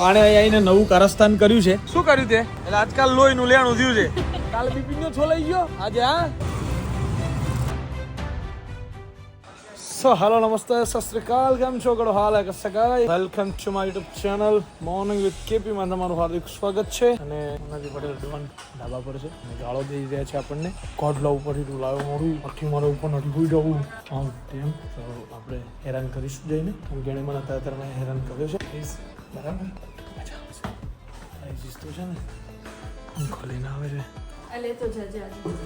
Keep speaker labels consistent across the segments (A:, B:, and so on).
A: તો આણે આવીને નવું કારસ્તાન કર્યું છે. શું કર્યું તે? એટલે આજકાલ લોહીનું લેણું થયું છે. કાલ બિપિન નો છોલાઈ ગયો? આજે આ સો હાલો નમસ્તે સસ્ત્રીકાલ કેમ છો? ગડો હાલ હે સગાઈ? Welcome to my YouTube channel morning with KP માં તમારું હાર્દિક સ્વાગત છે. અને મનાજી પટેલ ડોન ધાબા પર છે. અને ગાળો દઈ રહ્યા છે આપણને. કોડલા ઉપરથી તું લાવ્યો મોડું અઠી મારા ઉપર નથી હોઈ જવું આમ તેમ. તો આપણે હેરાન કરીશું જઈને. કેમ કે મને અત્યારે હેરાન કર્યો છે. પ્લીઝ બરાબર. પ્રાઇઝીસ તો છે ને પંખો લઈને આવે છે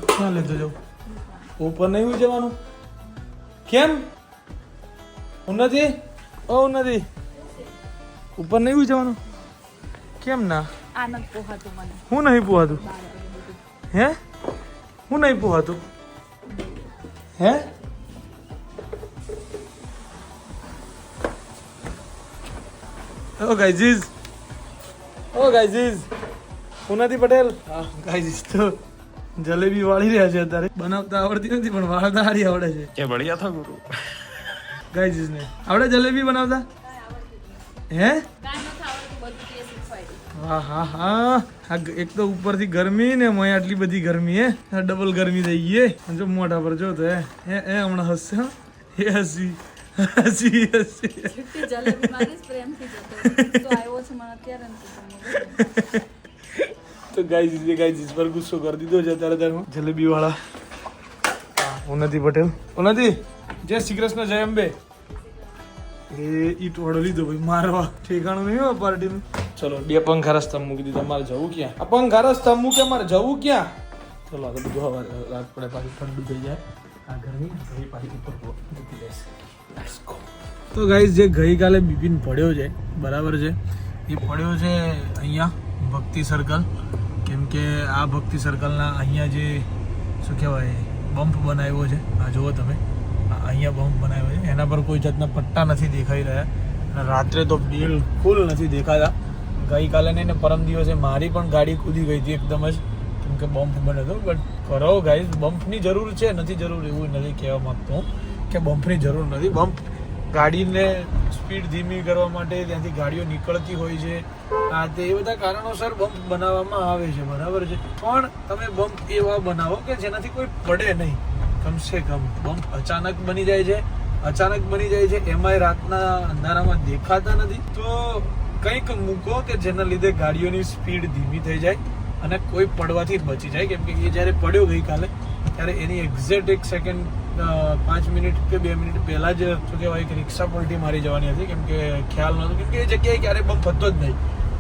A: ક્યાં લેતો જાઉં ઉપર નહીં હોઈ જવાનું કેમ ઉન્નતિ ઓ ઉન્નતિ ઉપર નહીં હોઈ જવાનું કેમ ના
B: આનંદ પોહાતું મને
A: હું નહીં પોહાતું હે હું નહીં પોહાતું હે ઓ ગાઈઝીઝ ઓ ગાઈઝીઝ પુનાથી પટેલ? ગાઈઝીઝ તો જલેબી વાળી રહ્યા છે અત્યારે. બનાવતા આવડતી નથી પણ વાળતા સારી આવડે છે.
C: કે બળિયા થા ગુરુ.
A: ગાઈઝીઝ ને. આવડે જલેબી બનાવતા? હે? હા હા હા એક તો ઉપરથી ગરમી ને મય આટલી બધી ગરમી હે? ડબલ ગરમી થઈ ગઈ જો મોઢા પર જો તો હે? હે હમણાં હસશે એ હસી. હસી હસી.
B: જલેબી મારીશ પ્રેમથી જતો તો આવ્યો છે મને અત્યારે
A: તો ગાઈઝ જે ગાઈઝ પર ગુસ્સો કરી દીધો છે અત્યારે ત્યારે જલેબી વાળા ઉન્નતિ પટેલ. ઉન્નતિ જય શ્રી કૃષ્ણ જય અંબે. એ ઈટ વાળો લીધો ભાઈ મારવા. ઠેકાણું નહીં હોય પાર્ટીનું. ચલો બે પંખા રસ્તા મૂકી દીધા મારે જવું ક્યાં? આ પંખા રસ્તા મૂકે મારે જવું ક્યાં? ચલો આ બધું હવે રાત પડે પાછી ઠંડુ થઈ જાય. આ ગરમી ભાઈ પાછી ઉપર મૂકી go. તો ગાઈઝ જે ગઈકાલે બિપિન પડ્યો છે, બરાબર છે, એ પડ્યો છે અહીંયા ભક્તિ સર્કલ કેમ કે આ ભક્તિ સર્કલના અહીંયા જે, શું કહેવાય બમ્પ બનાવ્યો છે. આ જુઓ તમે. અહીંયા બમ્પ બનાવ્યો છે. એના પર કોઈ જાતના પટ્ટા નથી દેખાઈ રહ્યા. અને રાત્રે તો બિલકુલ નથી દેખાતા. ગઈકાલે નહીં ને પરમ દિવસે મારી પણ ગાડી કૂદી ગઈ હતી એકદમ જ. કેમ કે બમ્પ બન્યો હતો બટ કરો ગાઈઝ બમ્પની જરૂર છે. નથી જરૂર એવું નથી કહેવા માંગતો હું. કે બમ્પની જરૂર નથી. બમ્પ ગાડીને સ્પીડ ધીમી કરવા માટે ત્યાંથી ગાડીઓ નીકળતી હોય છે. આ તે એ બધા કારણોસર બમ્પ બનાવવામાં આવે છે, બરાબર છે. પણ તમે બમ્પ એવા બનાવો કે જેનાથી કોઈ પડે નહીં. કમસે કમ બમ્પ અચાનક બની જાય છે. અચાનક બની જાય છે. એમાંય રાતના અંધારામાં દેખાતા નથી. તો કંઈક મૂકો કે જેના લીધે ગાડીઓની સ્પીડ ધીમી થઈ જાય અને કોઈ પડવાથી બચી જાય. કેમ કે એ જ્યારે પડ્યો ગઈકાલે, ત્યારે એની એક્ઝેક્ટ એક સેકન્ડ પાંચ મિનિટ કે બે મિનિટ પહેલા જ શું કહેવાય કે રિક્ષા પલટી મારી જવાની હતી. કેમ કે ખ્યાલ નહોતો. કેમ કે એ જગ્યાએ ક્યારેય બમ્પ હતો જ નહીં.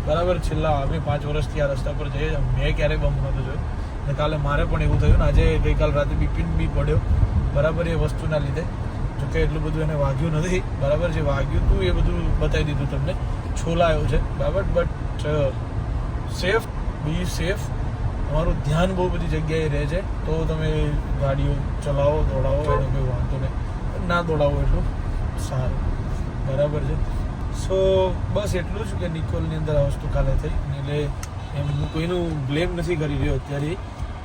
A: બરાબર? છેલ્લા અમે પાંચ વર્ષથી આ રસ્તા પર જઈએ મેં ક્યારેય બમ્પ નહોતો જોયો. અને કાલે મારે પણ એવું થયું ને, આજે ગઈકાલ રાતે બિપિન બી પડ્યો. બરાબર? એ વસ્તુના લીધે. જોકે એટલું બધું એને વાગ્યું નથી. બરાબર? જે વાગ્યું હતું એ બધું બતાવી દીધું તમને. છોલાયો છે. બરાબર? But safe. Be safe. તમારું ધ્યાન બહુ બધી જગ્યાએ રહે છે, તો તમે ગાડીઓ ચલાવો, દોડાવો, એનો કોઈ વાંધો નહીં. ના દોડાવો એટલું. સારું. બરાબર છે. સો બસ એટલું જ કે નિકોલની અંદર આ વસ્તુ કાલે થઈ. એટલે એમ હું કોઈનું બ્લેમ નથી કરી રહ્યો અત્યારે.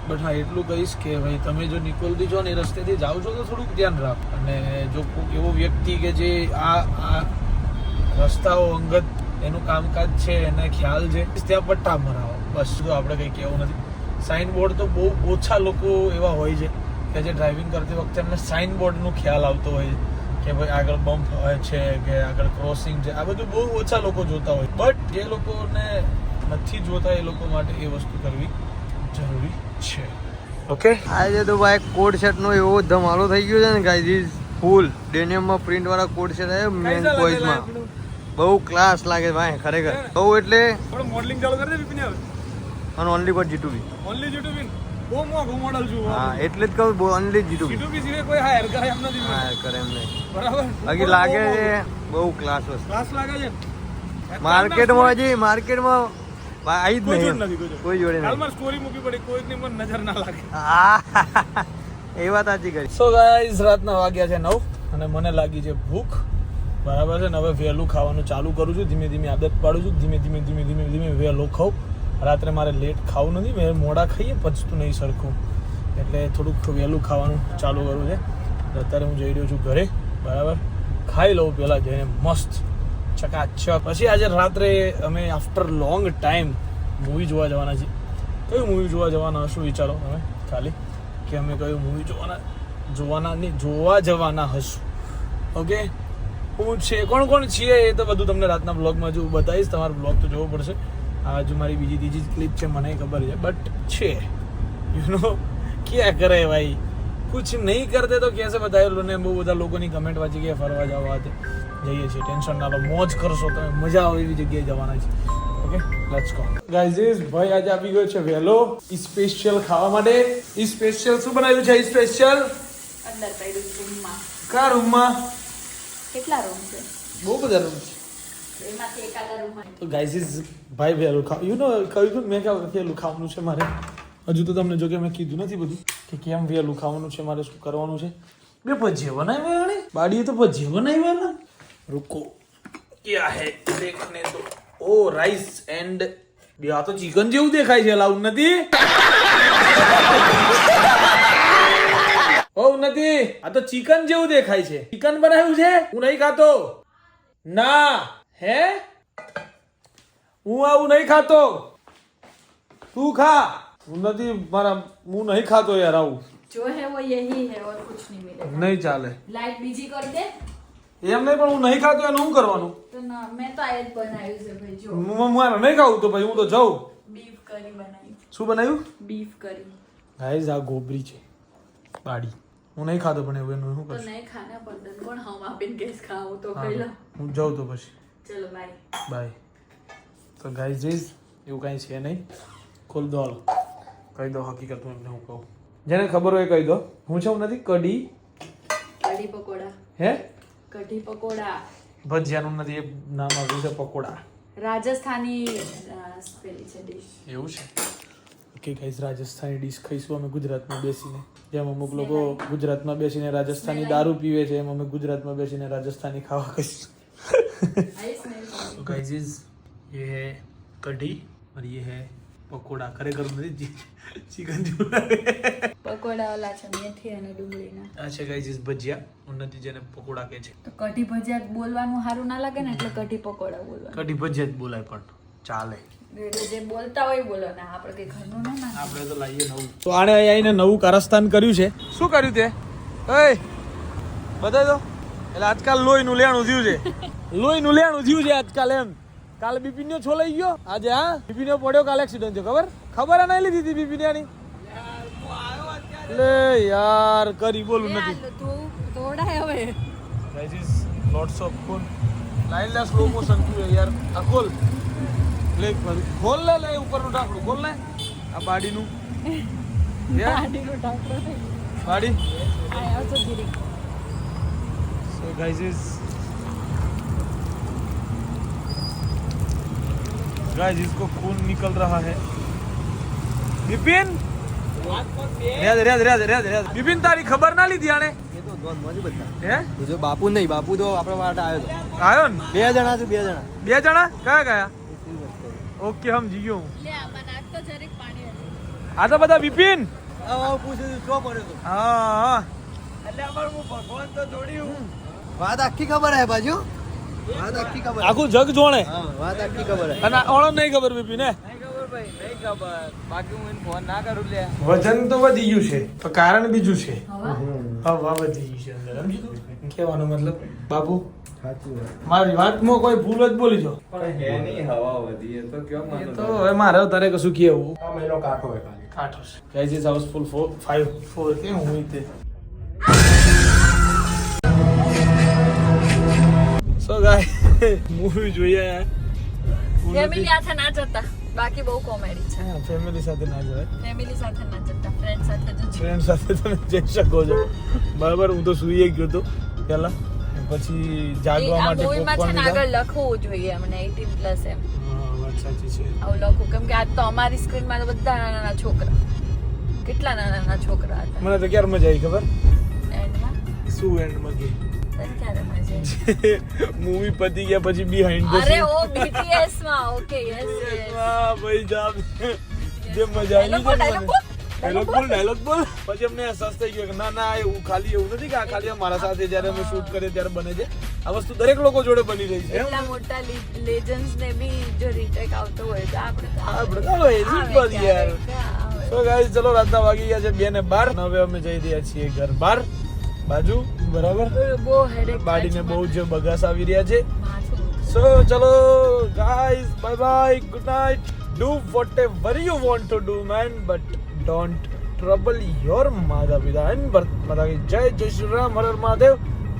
A: બટ હા, એટલું કહીશ કે ભાઈ, તમે જો નિકોલથી જો ને રસ્તેથી જાઓ છો તો થોડુંક ધ્યાન રાખો. અને જો કોઈક એવો વ્યક્તિ કે જે આ આ રસ્તાઓ અંગત એનું કામકાજ છે, એને ખ્યાલ છે, ત્યાં પટ્ટા મરાવો. બસ જો આપણે કંઈ કહેવું નથી. સાઇન બોર્ડ તો બહુ ઓછા લોકો એવા હોય છે કે જે ડ્રાઇવિંગ કરતી વખતે એમને સાઇન બોર્ડનો ખ્યાલ આવતો હોય કે ભાઈ આગળ બમ્પ હોય છે કે આગળ ક્રોસિંગ છે. આ બધું બહુ ઓછા લોકો જોતા હોય. બટ જે લોકોને નથી જોતા એ લોકો માટે એ વસ્તુ કરવી જરૂરી છે. ઓકે
D: આજે તો ભાઈ કોડ શર્ટનો એવો ધમાલો થઈ ગયો છે ને ગાઈઝ ફૂલ ડેનિયમમાં પ્રિન્ટ વાળા કોડ શર્ટ આવ્યો મેન પોઈન્ટમાં બહુ ક્લાસ લાગે ભાઈ ખરેખર. બહુ એટલે
A: મોડલિંગ ચાલુ કરી દે બિપિન હવે.
D: અને ઓનલી ફોર જીટુ બી
A: ઓનલી યુટ્યુબ બહુ મોંઘું મોડલ છું
D: હા એટલે જ કહું ઓનલી જીટુબી
A: જીટુબી સિવાય કોઈ હાયર કરે એમ નથી
D: હાયર કરે એમ નહીં.
A: બરાબર?
D: બાકી લાગે છે બહુ ક્લાસ વસ્તુ.
A: ક્લાસ લાગે છે.
D: માર્કેટમાં હજી માર્કેટમાં આવી જ નહીં.
A: કોઈ જોડે.
D: નહીં.
A: હાલમાં સ્ટોરી મૂકી પડી કોઈની પણ નજર ના લાગે.
D: આ એ વાત સાચી કરી.
A: સો ગાઈઝ રાતના વાગ્યા છે નવ અને મને લાગી છે ભૂખ. બરાબર છે ને? હવે વહેલું ખાવાનું ચાલુ કરું છું ધીમે ધીમે આદત પાડું છું ધીમે ધીમે ધીમે ધીમે ધીમે વહેલું ખાઉં. રાત્રે મારે લેટ ખાવું નથી, મેં મોડા ખાઈએ, પચતું નહીં સરખું. એટલે થોડુંક વહેલું ખાવાનું ચાલુ કરવું છે. અત્યારે હું જઈ રહ્યો છું ઘરે, બરાબર? ખાઈ લઉં પહેલાં જઈને, મસ્ત, ચકાચક. પછી આજે રાત્રે અમે આફ્ટર લોંગ ટાઈમ મૂવી જોવા જવાના છીએ. કયું મૂવી જોવા જવાના હશું વિચારો અમે ખાલી? કે અમે કયું મૂવી જોવાના જોવાના નહીં, જોવા જવાના હશું. ઓકે? હું છે, કોણ કોણ છીએ એ તો બધું તમને રાતના બ્લોગમાં જો બતાવીશ. તમારે બ્લોગ તો જોવો પડશે. હજુ મારી બીજી ત્રીજી ક્લિપ છે મને ખબર છે. બટ છે. યુ નો ક્યાં કરે ભાઈ? કુછ નહીં કરતે તો કેસે બતાવેલું ને બહુ બધા લોકોની કમેન્ટ વાંચી ગયા ફરવા જવા તે જઈએ છીએ. ટેન્શન ના લો મોજ કરશો તમે. મજા આવે એવી જગ્યાએ જવાના છે. ઓકે લેટ્સ ગો ગાઈઝ ભાઈ આજે આવી ગયો છે વહેલો સ્પેશિયલ ખાવા માટે. સ્પેશિયલ શું બનાવ્યું છે? સ્પેશિયલ
B: અંદર પડ્યું રૂમમાં.
A: કયા રૂમમાં?
B: કેટલા રૂમ છે?
A: બહુ બધા રૂમ છે. તો ગાઈઝ ભાઈ વહેલું ખાવ યુ નો કહ્યું હતું મેં કહ્યું વહેલું ખાવાનું છે મારે. હજુ તો તમને જો કે મેં કીધું નથી બધું કે કેમ વહેલું ખાવાનું છે મારે શું કરવાનું છે. બે ભજીયા બનાવ્યા ને બાડીએ તો ભજીયા બનાવ્યા ને. રૂકો. ક્યાં હે? દેખને તો. ઓ રાઈસ એન્ડ બે આ તો ચિકન જેવું દેખાય છે લાવ નથી. ઓ નથી. આ તો ચિકન જેવું દેખાય છે. ચિકન બનાવ્યું છે? હું નહીં ખાતો. ના. હે? હું આવું નહીં ખાતો. તું ખા. હું નથી મારા હું નહીં ખાતો યાર આવું.
B: જો હે વો યહી હે ઓર કુછ નહીં મિલેગા.
A: નહીં ચાલે.
B: લાઈટ બીજી કરી દે.
A: એમ નહીં પણ હું નહીં ખાતો એનું શું કરવાનું?
B: તો ના મેં તો આ બનાવ્યું છે ભાઈ જો.
A: હું મારે નહીં ખાવું તો ભાઈ હું તો જાઉં.
B: બીફ કરી બનાવી.
A: શું બનાવ્યું?
B: બીફ કરી.
A: ગાઈઝ આ ગોબરી છે. બાડી. હું નહીં ખાતો પણ એવું એનું શું કરશું.
B: નહીં ખાના પણ પણ હમ આપીને ગેસ ખાવું તો પહેલા
A: હું જાઉં તો પછી.
B: ચલો બાય
A: બાય તો ગાઈઝ ઇઝ એવું કાંઈ છે નહીં. ખોલ દો હાલો. કહી દો હકીકત હું એમને હું કહું. જેને ખબર હોય કહી દો. હું છું નથી? કઢી.
B: કઢી પકોડા.
A: હે?
B: કઢી પકોડા.
A: ભજીયાનું નથી એ નામ આવ્યું છે પકોડા.
B: રાજસ્થાની પેલી છે ડીશ
A: એવું છે? ઓકે ગાઈઝ રાજસ્થાની ડીશ ખાઈશું અમે ગુજરાતમાં બેસીને. જેમ અમુક લોકો ગુજરાતમાં બેસીને રાજસ્થાની દારૂ પીવે છે એમ અમે ગુજરાતમાં બેસીને રાજસ્થાની ખાવા ખાઈશું.
B: આઈસ નહીં
A: तो गाइस ये है कढ़ी और ये है पकोड़ा खरेखर નથી ચિકન જેવું લાગે
B: પકોડા ઓલા છે મેથી અને ડુંગળીના
A: આ છે ગાઈસ ભજીયા ઉન્નતિ જેને પકોડા કહે છે
B: તો કઢી ભજીયા બોલવાનું સારું ના લાગે ને એટલે કઢી પકોડા બોલવાનું
A: કઢી ભજીયા જ બોલાય પણ ચાલે
B: એટલે જે બોલતા હોય એ બોલો ને આપણે કઈ ઘરનું ના ના
A: આપણે તો લાવીએ નવું તો આણે અહીં આવીને નવું કારસ્તાન કર્યું છે શું કર્યું તે એય બતાવી દો એટલે આજકાલ લોહીનું લેણું થયું છે લોહીનું લેણું થયું છે આજકાલ એમ. કાલે બિપિન્યો છોલાઈ ગયો. આજે હા બિપિન્યો પડ્યો કાલે એક્સિડન્ટ થયો ખબર? ખબર નહીં લીધી હતી બિપિનિયાની લે યાર કરી બોલું નથી.
B: તું તોડાય હવે.
A: Guys is lots of full line લા સ્લો મોશન થયું યાર. આ ખોલ. લે ખોલ. લે લે ઉપરનું ઢાંકણું. ખોલ ને આ બાડીનું.
B: ગાડીનો ઢાંકણો. સો
A: बाड़ी
B: ગયો આ તો ધીરે
A: so guys is guys इसको खून निकल रहा है विपिन રેદ રેદ રેદ રેદ રેદ વિપિન તારી ખબર ના લીધી આને
D: એ તો દોન મોજી બધા
A: હે
D: તું જો બાપુ નહીં બાપુ તો આપણા માટે આવ્યો હતો
A: આયો ને
D: બે જણા છે બે જણા
A: બે જણા કયા કયા ઓકે હમ જીયો હું
B: લે આમાં નાખ તો જરીક પાણી હતું
A: આ તો બધા વિપિન
D: આવો પૂછ્યું શું પડ્યો તો
A: હા હા
D: એટલે અમારું હું ભગવાન તો જોડ્યું વાત આખી ખબર હે બાજુ વાત આખી
A: જગ જોણે?
D: વાત આખી ખબર
A: અને ઓળખ નહીં ખબર બીપી હે
D: નહીં ખબર ભાઈ નહીં ખબર. બાકી હું એને ફોન ના કરું લે
A: વજન તો વધી ગયું છે તો કારણ બીજું છે.
B: હવા?
A: હવા વધી ગઈ છે અંદર? કહેવાનો મતલબ મારી વાતમાં કોઈ ભૂલ જ બોલી જો.
C: હવા તો
A: મારે તારે કશું કેવું
C: કાઠો
A: છે. હાઉસફુલ ફોર ફાઈવ ફોર કે હું તે? સો ગાય મૂવી જોઈએ.
B: ફેમિલી સાથે ના જતા. બાકી બહુ કોમેડી છે.
A: ફેમિલી સાથે ના જવાય.
B: ફેમિલી સાથે ના જતા. ફ્રેન્ડ સાથે જ
A: ફ્રેન્ડ સાથે તમે જઈ શકો છો. બરાબર હું તો સુઈ ગયો હતો પહેલા. પછી જાગવા માટે
B: પોપકોર્ન
A: લીધા.
B: આગળ લખવું જોઈએ અમને 18 પ્લસ એમ.
A: હા વાત સાચી છે.
B: આવું લખું. કેમ કે આજ તો અમારી સ્ક્રીનમાં તો બધા નાના નાના છોકરા. કેટલા નાના નાના છોકરા હતા.
A: મને તો ક્યારે મજા આવી ખબર?
B: એન્ડમાં
A: શું એન્ડમાં કે મૂવી પતી ગયા પછી બિહાઇન્ડ ધ
B: અરે ઓ બીટીએસમાં. ઓકે યસ યસ
A: વાહ ભાઈ જાબ જે મજા આવી
B: ડાયલોગ
A: બોલ ડાયલોગ બોલ પછી અમને અહેસાસ થઈ ગયો કે ના ના એવું ખાલી એવું નથી કે આ ખાલી મારા સાથે જ્યારે અમે શૂટ કરીએ ત્યારે બને છે. આ વસ્તુ દરેક લોકો જોડે બની રહી છે.
B: એટલા મોટા લેજન્ડ્સ ને બી જો રીટેક આવતો હોય તો આપણે
A: આપણે ચાલો એ સિમ્પલ યાર. તો ગાઈસ ચલો રાતના વાગી ગયા છે બે ને બાર. અને હવે અમે જઈ રહ્યા છીએ ઘર બાર બાજુ બરાબર?
B: બહુ હેડેક
A: બાડીને બહુ જ બગાસ આવી રહ્યા છે. સો ચલો guys bye bye good night do whatever you want to do man but don't trouble your માતા પિતા એન્ડ માતા જય જય શ્રી રામ હર મહાદેવ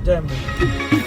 A: જય અંબે